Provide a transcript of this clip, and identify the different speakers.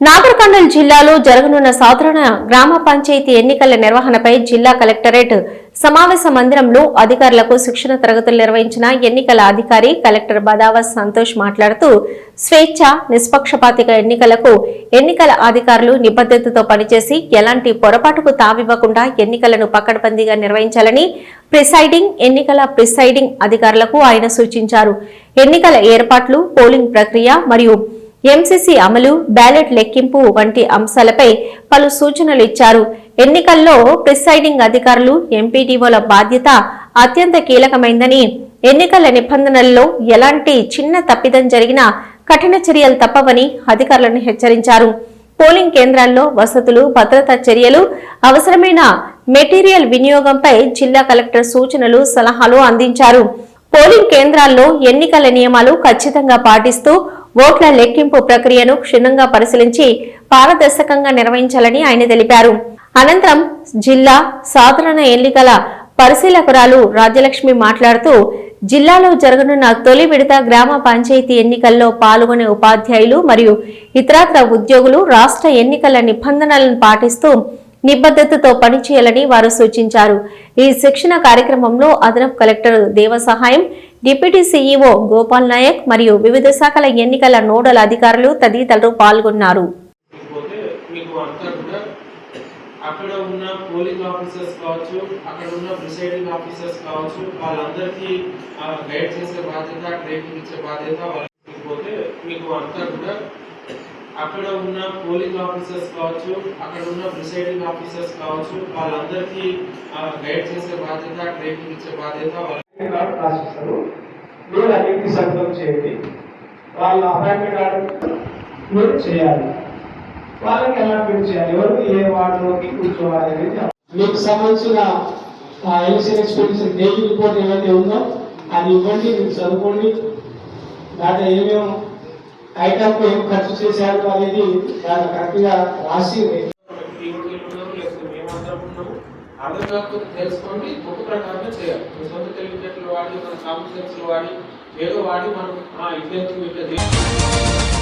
Speaker 1: నాగర్ జిల్లాలో జరగనున్న సాధారణ గ్రామ పంచాయతీ ఎన్నికల నిర్వహణపై జిల్లా కలెక్టరేట్ సమావేశ మందిరంలో అధికారులకు శిక్షణ తరగతులు నిర్వహించిన ఎన్నికల అధికారి కలెక్టర్ బదావస్ సంతోష్ మాట్లాడుతూ స్వేచ్ఛ నిష్పక్షపాతిక ఎన్నికలకు ఎన్నికల అధికారులు నిబద్ధతతో పనిచేసి ఎలాంటి పొరపాటుకు తావివ్వకుండా ఎన్నికలను పకడ్బందీగా నిర్వహించాలని ప్రిసైడింగ్ ఎన్నికల ప్రిసైడింగ్ అధికారులకు ఆయన సూచించారు. ఎన్నికల ఏర్పాట్లు పోలింగ్ ప్రక్రియ మరియు ఎంసీసీ అమలు బ్యాలెట్ లెక్కింపు వంటి అంశాలపై పలు సూచనలు ఇచ్చారు. ఎన్నికల్లో ప్రిసైడింగ్ అధికారులు ఎంపీటీఓల బాధ్యత అత్యంత కీలకమైందని ఎన్నికల నిబంధనల్లో ఎలాంటి చిన్న తప్పిదం జరిగినా కఠిన చర్యలు తప్పవని అధికారులను హెచ్చరించారు. పోలింగ్ కేంద్రాల్లో వసతులు భద్రతా చర్యలు అవసరమైన మెటీరియల్ వినియోగంపై జిల్లా కలెక్టర్ సూచనలు సలహాలు అందించారు. పోలింగ్ కేంద్రాల్లో ఎన్నికల నియమాలు ఖచ్చితంగా పాటిస్తూ ఓట్ల లెక్కింపు ప్రక్రియను క్షుణ్ణంగా పరిశీలించి పారదర్శకంగా నిర్వహించాలని ఆయన తెలిపారు. అనంతరం జిల్లా సాధారణ ఎన్నికల పరిశీలకురాలు రాజ్యలక్ష్మి మాట్లాడుతూ జిల్లాలో జరగనున్న తొలి విడత గ్రామ పంచాయతీ ఎన్నికల్లో పాల్గొనే ఉపాధ్యాయులు మరియు ఇతరత్ర ఉద్యోగులు రాష్ట్ర ఎన్నికల నిబంధనలను పాటిస్తూ నిబద్ధతతో పనిచేయాలని వారు సూచించారు. ఈ శిక్షణ కార్యక్రమంలో అదనపు కలెక్టర్ దేవ సహాయం డిప్యూటీ సీఈఓ గోపాల్ నాయక్ మరియు వివిధ శాఖల ఎన్నికల నోడల్ అధికారులు తదితరులు పాల్గొన్నారు.
Speaker 2: అక్కడ ఉన్న పోలింగ్ ఆఫీసర్స్ కావచ్చు అక్కడ ఉన్న ప్రిసైడింగ్ ఆఫీసర్స్ కావచ్చు వాళ్ళందరికీ గైడ్ చేసే బాధ్యత ట్రైనింగ్ ఇచ్చే బాధ్యత వాళ్ళకి మీకు అంతా కూడా అక్కడ ఉన్న పోలింగ్ ఆఫీసర్స్ కావచ్చు అక్కడ ఉన్న ప్రిసైడింగ్ ఆఫీసర్స్ కావచ్చు వాళ్ళందరికీ గైడ్ చేసే బాధ్యత ట్రైనింగ్ ఇచ్చే బాధ్యత
Speaker 3: కార్డు రాసిస్తారు. మీరు అన్నింటినీ సంతకం చేయండి. వాళ్ళ అపాయింట్మెంట్ కార్డు మీరు చేయాలి. వాళ్ళకి అలాట్మెంట్ చేయాలి. ఎవరు ఏ వార్డులోకి కూర్చోవాలి అనేది మీకు సంబంధించిన ఎలక్షన్ ఎక్స్పెండిచర్ డైలీ రిపోర్ట్ ఏదైతే ఉందో అది ఇవ్వండి మీరు చదువుకోండి. దాంట్లో ఏమేమి ఐటమ్ ఏం ఖర్చు చేశారు అనేది దాన్ని కరెక్ట్గా రాసి
Speaker 2: అర్థం కాకపోతే తెలుసుకోండి బుక్ ప్రకారమే చేయాలి. మీ సొంత తెలివితేటలు వాడి మన కామన్ వాడి ఏదో వాడి మనం ఆ ఇట్లా ఇట్లా